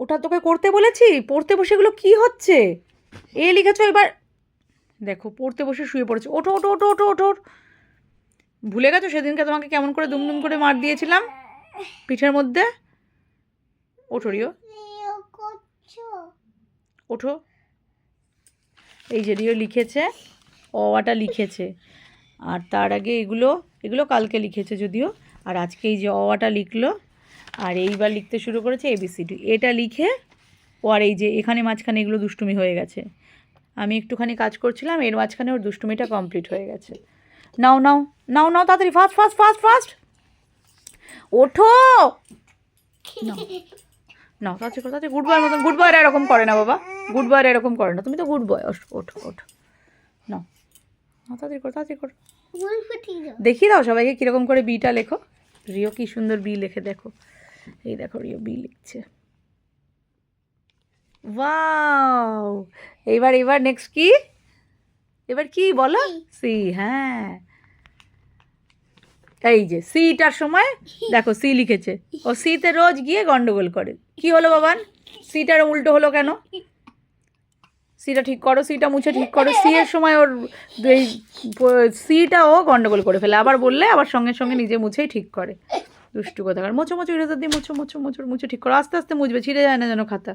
ওটা তোকে করতে বলেছি? পড়তে বসে এগুলো কি হচ্ছে? এ লিখেছো এবার। দেখো, পড়তে বসে শুয়ে পড়েছে। ওঠো ওঠো ওঠো ওঠো ওঠো। ভুলে গেছো? সেদিনকে তোমাকে কেমন করে দুমদুম করে মার দিয়েছিলাম? পিঠের মধ্যে? ওঠো, রিও। ওঠো। এই যে রিও লিখেছে অওয়াটা লিখেছে। আর তার আগে এগুলো এগুলো কালকে লিখেছে যদিও। আর আজকে এই যে অওয়াটা লিখলো আর এইবার লিখতে শুরু করেছে এবিসিডি এটা লিখে আর এই যে এখানে মাঝখানে এগুলো দুষ্টুমি হয়ে গেছে। আমি একটুখানি কাজ করছিলাম এর মাঝখানে ওর দুষ্টুমিটা কমপ্লিট হয়ে গেছে। নাও নাও নাও নাও তাড়াতাড়ি ফাস্ট ফাস্ট ফাস্ট ফাস্ট ওঠো! নাও। তাড়াতাড়ি করো তাড়াতাড়ি গুড বয়ের মতন গুড বয়ের এরকম করে না বাবা। গুড বয়ের এরকম করে না তুমি তো গুড বয় ওঠো ওঠো নাও। নাও তাড়াতাড়ি করো তাড়াতাড়ি করো। দেখিয়ে দাও সবাইকে কীরকম করে বিটা লেখো। রিও কি সুন্দর বি লেখে দেখো। এই দেখো রিও বি লিখছে। ওয়াও! এইবার এবার নেক্সট কি? এবার কি বলো? সি হ্যাঁ। এই যে সিটার সময়, দেখো সি লিখেছে। ও সিতে রোজ গিয়ে গন্ডগোল করে। কি হলো বাবান সিটার উল্টো হলো কেন? সিটা ঠিক করো সিটা মুছে ঠিক করো। সি এর সময় ওর সিটা ও গন্ডগোল করে ফেলে। আবার বললে আবার সঙ্গে সঙ্গে নিজে মুছেই ঠিক করে। দুষ্টু কোথাকার মোছো মোছো ইরেজার দিয়ে মোছো মোছো মোছো মুছো ঠিক করো। আস্তে আস্তে মুছবে, ছিঁড়ে যায় না যেন খাতা।